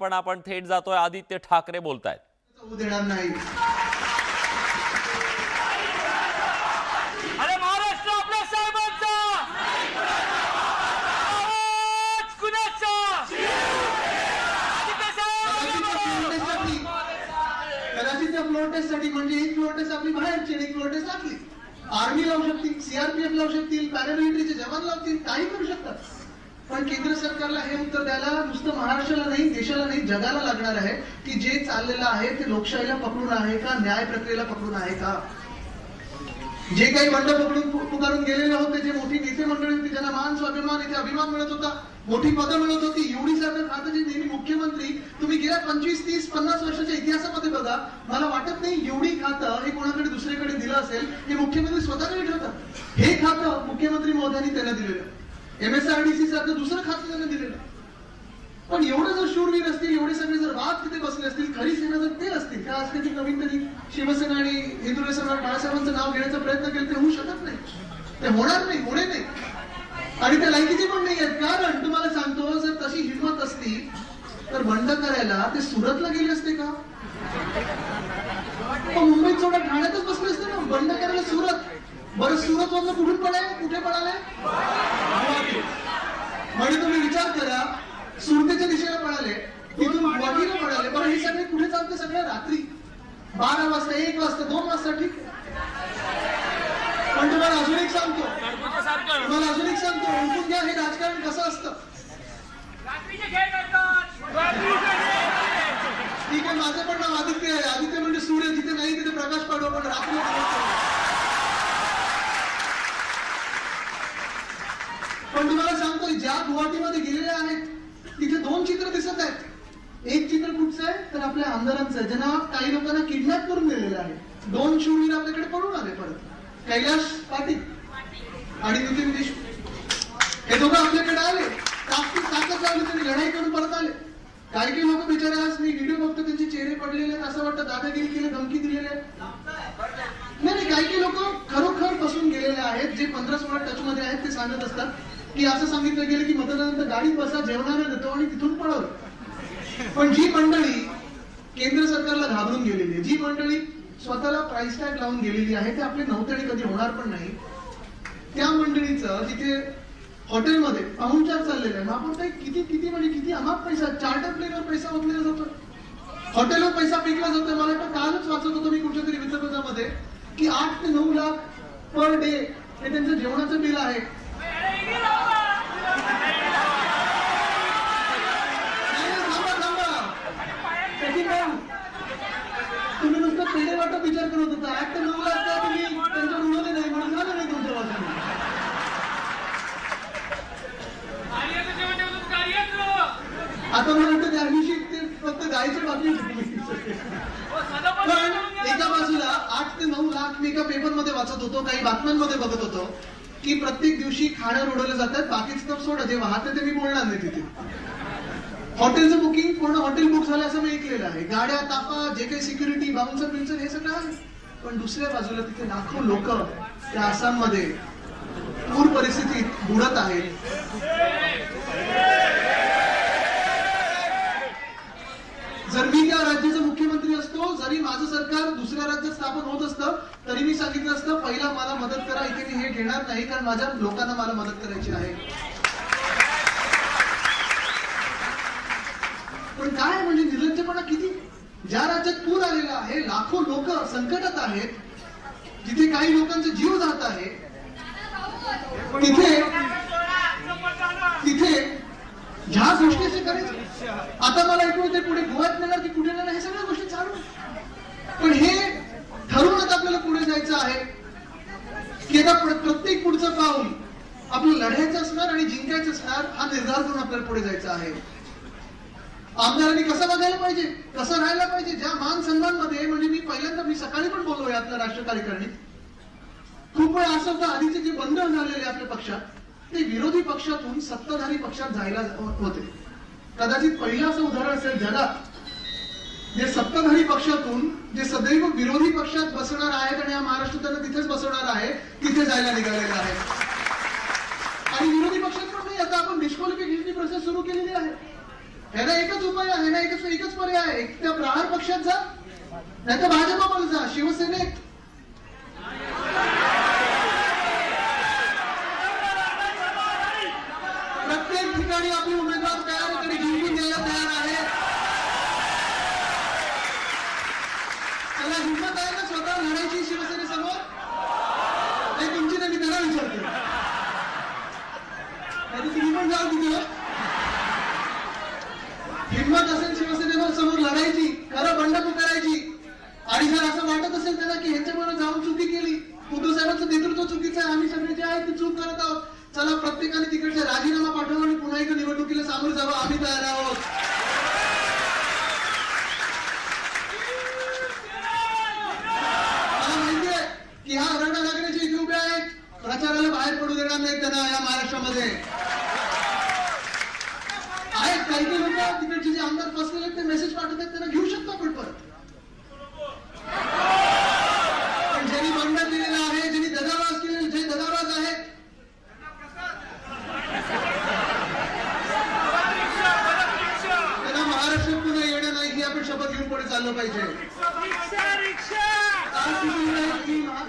पण आपण थेट जातोय. आदित्य ठाकरे बोलतायत. देणार नाही. टेस्टसाठी म्हणजे एक फ्लोर टेस्ट आपली बाहेरची आणि एक फ्लोर टेस्ट आपली. आर्मी लावू शकतील सीआरपीएफ लावू शकतील पॅरामिलिटरीचे जवान लावतील काही करू शकतात. पण केंद्र सरकारला हे उत्तर द्यायला नुसतं महाराष्ट्राला नाही देशाला नाही जगाला लागणार आहे की जे चाललेलं आहे ते लोकशाहीला पकडून आहे का न्याय प्रक्रियेला पकडून आहे का? जे काही बंड पकडून पुकारून गेलेले होते जे मोठी नेते मंडळी होती ज्यांना मान स्वाभिमान इथे अभिमान मिळत होता मोठी पदं मिळत होती एवढी सरकार खातं जे नेहमी मुख्यमंत्री तुम्ही गेल्या पंचवीस तीस पन्नास वर्षाच्या इतिहासामध्ये बघा मला वाटत नाही एवढी खातं हे कोणाकडे दुसरीकडे दिलं असेल हे मुख्यमंत्री स्वतःकडे ठेवतात हे खातं मुख्यमंत्री महोदयांनी त्यांना दिलेलं एमएसआरडीसी सारखं दुसरं खातं त्यांना दिलेलं. पण एवढं जर शूरवीर असतील एवढे सगळे जर वाद तिथे बसले असतील खरी सेना जर ते असतील का आज कधी नवीन तरी शिवसेना आणि हिंदू सरकार बाळासाहेबांचं नाव घेण्याचा प्रयत्न केला ते होऊ शकत नाही. ते होणार नाही होणे नाही. आणि त्या लायकीचे पण नाही आहेत. कारण तुम्हाला सांगतो जर तशी हिंमत असती तर बंड करायला ते सुरतला गेले असते का? मुंबईत सोडा ठाण्यातच बसले असते ना? बंड करायला सुरत. बरं सुरत वरनं कुठून पडाय कुठे पडाले म्हणजे तुम्ही विचार करा सुरतेच्या दिशेला पळाले तिथून गुवाहाटीला पळाले बरं हे सगळे कुठे चालते सगळ्या रात्री बारा वाजता एक वाजता दोन वाजता ठीक पण तुम्हाला अजून एक सांगतो. तुम्हाला अजून एक सांगतो ओळखून घ्या हे राजकारण कसं असतं? ठीक आहे माझं पण नाव आदित्य आहे. आदित्य म्हणजे सूर्य जिथे नाही तिथे प्रकाश पाडव पण रात्री पण तुम्हाला सांगतो ज्या गुवाहाटीमध्ये गेलेल्या आहेत तिथे दोन चित्र दिसत आहेत. चित्र आहे तर आपल्या आमदारांचं आहे, ज्यांना काही लोकांना किडनॅप करून दिलेलं आहे. दोन शूरवीर आपल्याकडे पडून आले परत. कैलाश पाटील आणि नितीन देशमुख. हे दोघं आपल्याकडे आले. ताकद ताकद लावली त्यांनी लढाई करून परत आले. काही काही लोक बिचारे आज मी व्हिडिओ बघतो त्यांचे चेहरे पडलेले आहेत. असं वाटतं दादागिरी केले धमकी दिलेली आहे. नाही नाही काही काही लोक खरोखर बसून गेलेले आहेत. जे पंधरा सोळा टच मध्ये आहेत ते सांगत असतात. की असं सांगितलं गेलं की मतदानानंतर गाडी बसा जेवणाला देतो आणि तिथून पळवलं पण जी मंडळी केंद्र सरकारला घाबरून गेलेली आहे जी मंडळी स्वतःला प्राइस टॅग लावून गेलेली आहे ते आपले नव्हते कधी होणार पण नाही त्या मंडळीचं जिथे हॉटेलमध्ये पाहुणचार चाललेला आहे. मग आपण काही किती किती म्हणजे किती अमाप पैसा? चार्टर प्लेनवर पैसा ओतलेला जातो हॉटेलवर पैसा फेकला जातोय. मला वाटतं कालच वाचत होतो मी कुठच्या तरी वृत्तपत्रामध्ये की आठ ते नऊ लाख पर डे हे त्यांचं जेवणाचं बिल आहे नाही, नाही, थांबा, थांबा. त्याची काय? तुम्ही नुसतं पेढे वाटप विचार करत होता आठ ते नऊ लाख का तुम्ही त्यांच्यावर उडवले नाही म्हणून झालं नाही तुमच्या बाजूने कार्याचं जेवण ठेवलं कार्याचं. आता मला त्या दिवशी ते फक्त गायचे बाकी पण एका बाजूला आठ ते नऊ लाख मी एका पेपरमध्ये वाचत होतो काही बातम्यांमध्ये बघत होतो की प्रत्येक दिवशी खाणं रोडवलं जातात बाकीच तर सोडा जे वाहते ते मी बोलणार नाही तिथे. हॉटेलचं बुकिंग पूर्ण हॉटेल बुक झालं असं मी ऐकलेलं आहे. गाड्या ताफा जे काही सिक्युरिटी बाउन्सर बिन्सर हे सगळं आहे. पण दुसऱ्या बाजूला तिथे लाखो लोक त्या आसाममध्ये पूर परिस्थितीत बुडत आहेत. जर मी त्या राज्याचा मुख्यमंत्री असतो जरी माझं सरकार दुसऱ्या राज्यात स्थापन होत असतं तरी मी सांगितलं असतं पहिला मला मदत करा इथे मी हे घेणार नाही कारण माझ्या लोकांना मला मदत करायची आहे पण काय म्हणजे निर्लज्जपणा किती ज्या राज्यात पूर आलेला आहे लाखो लोक संकटात आहेत जिथे काही लोकांचा जीव जात आहे तिथे तिथे ह्या गोष्टी असे करायचे आता मला ऐकू येते पुढे गोव्यात नेणार की कुठे नेणार हे सगळ्या गोष्टी चालू. पण हे ठरवूनच आपल्याला पुढे जायचं आहे की आता प्रत्येक पुढचं पाऊल आपलं लढायचं असणार आणि जिंकायचं असणार हा निर्धार करून आपल्याला पुढे जायचं आहे. आमदारांनी कसं बघायला पाहिजे कसं राहायला पाहिजे ज्या मान सन्मानमध्ये म्हणजे मी पहिल्यांदा मी सकाळी पण बोललो यातल्या राष्ट्र कार्यकारिणीत. खूप वेळ असं होतं आधीचे जे बंद झालेले आपल्या पक्षात ते विरोधी पक्षातून सत्ताधारी पक्षात जायला होते. कदाचित पहिलं असं उदाहरण असेल जगात जे सत्ताधारी पक्षातून जे सदैव विरोधी पक्षात बसणार आहेत आणि या महाराष्ट्र त्यांना तिथेच बसवणार आहे तिथे जायला निघालेलं आहे. आणि विरोधी पक्षात पण नाही आता आपण डिस्क्वालिफिकेशनची प्रोसेस सुरू केलेली आहे. ह्याला एकच उपाय आहे ना एकच एकच पर्याय आहे. एक त्या प्रहार पक्षात जा नाही तर भाजपामध्ये जा. शिवसेनेत प्रत्येक ठिकाणी आपले उमेदवार तयार आहे, तरी जिंकून द्यायला तयार आहे त्याला हिंमत आहे ना स्वतः लढायची शिवसेनेसमोर नाही तुमची नाही मी त्याला विचारतो नाही तर तुम्ही पण जाऊ तिथे हिंमत असेल शिवसेनेवर समोर लढायची खरं बंड पुकारायची आणि जर असं वाटत असेल त्याला की ह्यांच्याबरोबर जाऊन चुकी केली उद्धव साहेबांचं नेतृत्व चुकीचं आहे आम्ही सगळे जे आहे ते चूक करत आहोत चला प्रत्येकाने तिकडचा राजीनामा पाठवा आणि पुन्हा एकदा निवडणुकीला सामोरं जावं आम्ही तयार आहोत मला माहितीये की हा रडा लागण्याचे इथे उभे आहेत प्रचाराला बाहेर पडू देणार नाहीत त्यांना या महाराष्ट्रामध्ये आहेत काही काही लोक तिकडचे जे आमदार फसलेले ते मेसेज पाठवतात त्यांना घेऊ शकतो आपण परत. पण ज्यांनी बंड दिलेला आहे ज्यांनी दगाबाज केलेला जे दगाबाज आहे त्यांना महाराष्ट्रात पुन्हा येणं नाही ही आपण शपथ घेऊन पुढे चाललं पाहिजे.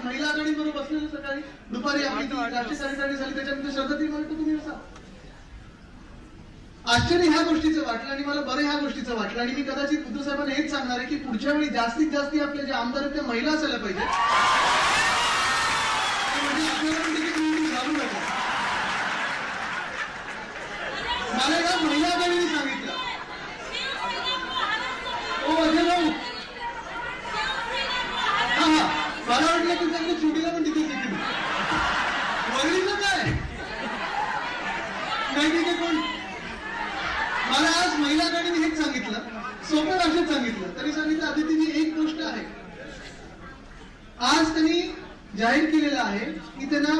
महिला आघाडी बरोबर बसलेलं सकाळी. दुपारी आपली राष्ट्रीय कार्यकारिणी झाली त्याच्यानंतर श्रद्धाती म्हणतो तुम्ही असा आश्चर्य ह्या गोष्टीचं वाटलं आणि मला बरं ह्या गोष्टीचं वाटलं. आणि मी कदाचित उद्धव साहेबांना हेच सांगणार आहे की पुढच्या वेळी जास्तीत जास्त आपले जे आमदार आहेत त्या महिला असायला पाहिजे म्हणजे म्हणजे मला या महिला आघाडीने सांगितलं ओ अजय भाऊ हा हा मला वाटलं की त्यांनी सुटीला पण तिथे तिकीट वरळीचं काय नाही ठीक आहे कोण मला आज महिला आघाडीने हेच सांगितलं सोप्या भाषेत सांगितलं. तरी सांगितलं आदितीची एक गोष्ट आहे. आज त्यांनी जाहीर केलेलं आहे की त्यांना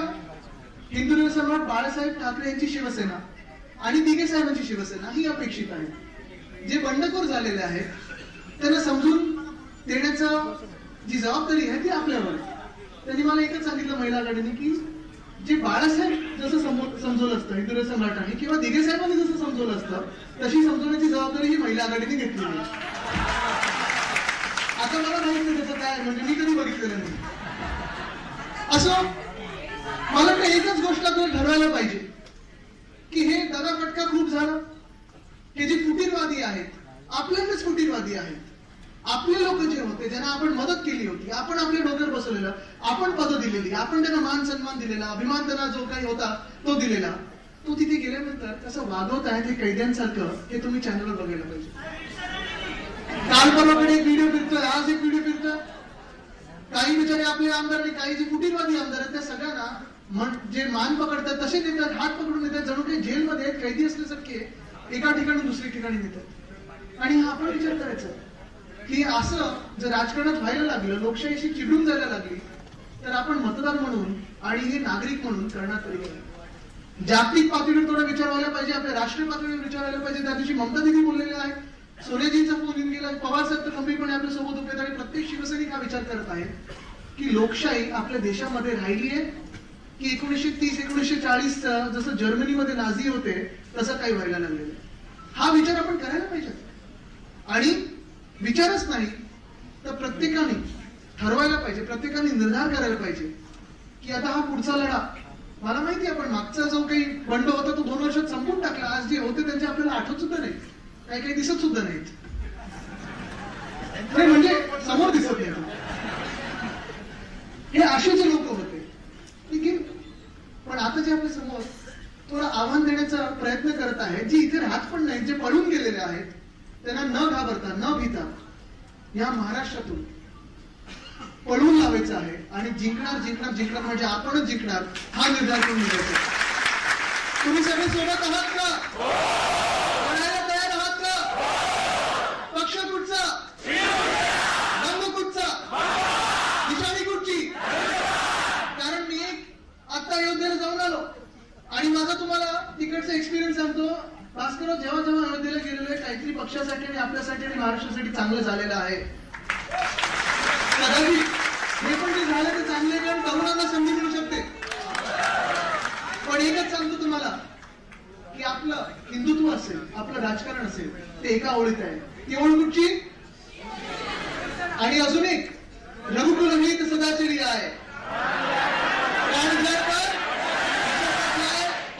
हिंदू सम्राट बाळासाहेब ठाकरे यांची शिवसेना आणि दिघे साहेबांची शिवसेना ही अपेक्षित आहे. जे बंडखोर झालेले आहेत त्यांना समजून देण्याचं जी जबाबदारी आहे ती आपल्यावर त्यांनी मला एकच सांगितलं महिला आघाडीने की जे बाळासाहेब जसं समजवलं असतं हिंदू सम्राटांनी किंवा दिघे साहेबांनी जसं समजवलं असतं तशी समजवण्याची जबाबदारी ही महिला आघाडीने घेतलेली आहे. आता मला माहीत नाही त्याचं काय म्हणजे मी कधी बघितलेलं नाही. असं मला वाटतं एकच गोष्ट आपल्याला ठरवायला पाहिजे की हे दगाफटका खूप झाला. हे जे फुटीरवादी आहेत आपल्यालाच फुटीरवादी आहेत. आपले लोक जे होते ज्यांना आपण मदत केली होती आपण आपल्या डोक्यावर बसवलेलं आपण पद दिलेली आपण त्यांना मान सन्मान दिलेला अभिमान त्यांना जो काही होता तो दिलेला. तो तिथे गेल्यानंतर कसं वागवत आहे ते कैद्यांसारखं हे तुम्ही चॅनलवर बघायला पाहिजे. काल परवाकडे एक व्हिडिओ फिरतोय आज एक व्हिडिओ फिरतोय. काही बिचारे आपले आमदार आणि काही जे कुटीरवादी आमदार आहेत त्या सगळ्यांना जे मान पकडतात तसे नेतात हात पकडून नेतात जणू काही जेलमध्ये कैदी असल्यासारखे एका ठिकाणी दुसऱ्या ठिकाणी नेतात. आणि हा आपण विचार करायचा. की असं जर राजकारणात व्हायला लागलं लोकशाहीशी चिडून जायला लागली तर आपण मतदार म्हणून आणि हे नागरिक म्हणून करणार तरी जागतिक पातळीवर थोडा विचार व्हायला पाहिजे आपल्या राष्ट्रीय पातळीवर विचार व्हायला पाहिजे. त्या दिवशी ममता दिदी बोललेल्या आहे सोनेजींचा फोन येऊन गेला पवार साहेब तर गंभीरपणे आपल्यासोबत उभे आणि प्रत्येक शिवसैनिक हा विचार करत आहे की लोकशाही आपल्या देशामध्ये राहिली आहे की एकोणीसशे तीस एकोणीसशे चाळीस जसं जर्मनीमध्ये नाझी होते तसं काही व्हायला लागलेलं हा विचार आपण करायला पाहिजे. आणि विचारच नाही. तर प्रत्येकाने ठरवायला पाहिजे प्रत्येकाने निर्धार करायला पाहिजे की आता हा पुढचा लढा मला माहिती आपण पण मागचा जो काही बंड होता तो दोन वर्षात संपून टाकला. आज जे होते त्यांचे आपल्याला आठवत सुद्धा नाही काही काही दिसत सुद्धा नाहीत. नाही म्हणजे समोर दिसत नाही. हे असे जे लोक होते. ठीक आहे? पण आता जे आपल्यासमोर थोडं आव्हान देण्याचा प्रयत्न करत आहेत जे इथे राहत पण नाहीत जे पळून गेलेले आहेत त्यांना न घाबरता न भीता या महाराष्ट्रातून पळवून लावायचं आहे आणि जिंकणार जिंकणार जिंकणार म्हणजे आपणच जिंकणार हा निर्धार करून घ्यायचा तुम्ही सगळे सोबत आहात का लढायला तयार आहात का पक्ष कुठचा रंग कुठचा निशाणी कुठची कारण मी आता अयोध्येला जाऊन आलो आणि माझा तुम्हाला तिकडचा एक्सपिरियन्स सांगतो भास्कर जेव्हा जेव्हा अयोध्येला गेलेलो आहे काहीतरी पक्षासाठी आणि आपल्यासाठी आणि महाराष्ट्रासाठी चांगलं झालेलं आहे कदाचित हे पण जे झालं ते चांगले कारण तरुणांना संधी मिळू शकते पण एकच सांगतो तुम्हाला की आपलं हिंदुत्व असेल आपलं राजकारण असेल ते एका ओळीत आहे ती ओळ कुठची? आणि अजून एक रघुकुल हित सदाची आहे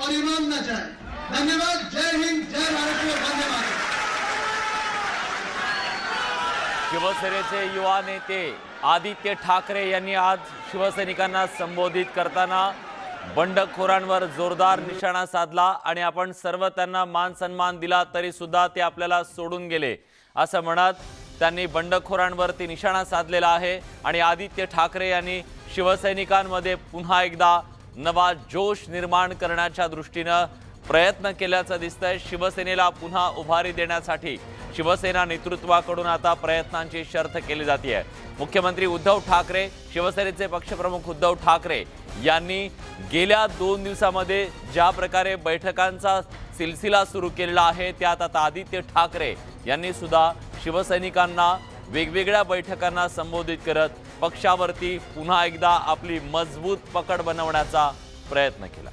और इमाम ना जाए. धन्यवाद. जय हिंद जय महाराष्ट्र वंदे मातरम शिवसेनेचे युवा नेते आदित्य ठाकरे यांनी आज शिवसैनिकांना संबोधित करताना बंडखोरांवर जोरदार निशाणा साधला आणि आपण सर्व त्यांना मान सन्मान दिला तरी सुद्धा ते आपल्याला सोडून गेले. असं म्हणत त्यांनी बंडखोरांवरती निशाणा साधलेला आहे आणि आदित्य ठाकरे यांनी शिवसैनिकांमध्ये पुन्हा एकदा नवा जोश निर्माण करण्याच्या दृष्टीनं प्रयत्न केल्याचं दिसतंय. शिवसेनेला पुन्हा उभारी देण्यासाठी शिवसेना नेतृत्वाकडून आता प्रयत्नांची शर्थ केली जाते मुख्यमंत्री उद्धव ठाकरे शिवसेनेचे पक्षप्रमुख उद्धव ठाकरे यांनी गेल्या दोन दिवसामध्ये ज्या प्रकारे बैठकांचा सिलसिला सुरू केलेला आहे त्यात आता आदित्य ठाकरे यांनी सुद्धा शिवसैनिकांना वेगवेगळ्या बैठकांना संबोधित करत पक्षावरती पुन्हा एकदा आपली मजबूत पकड बनवण्याचा प्रयत्न केला.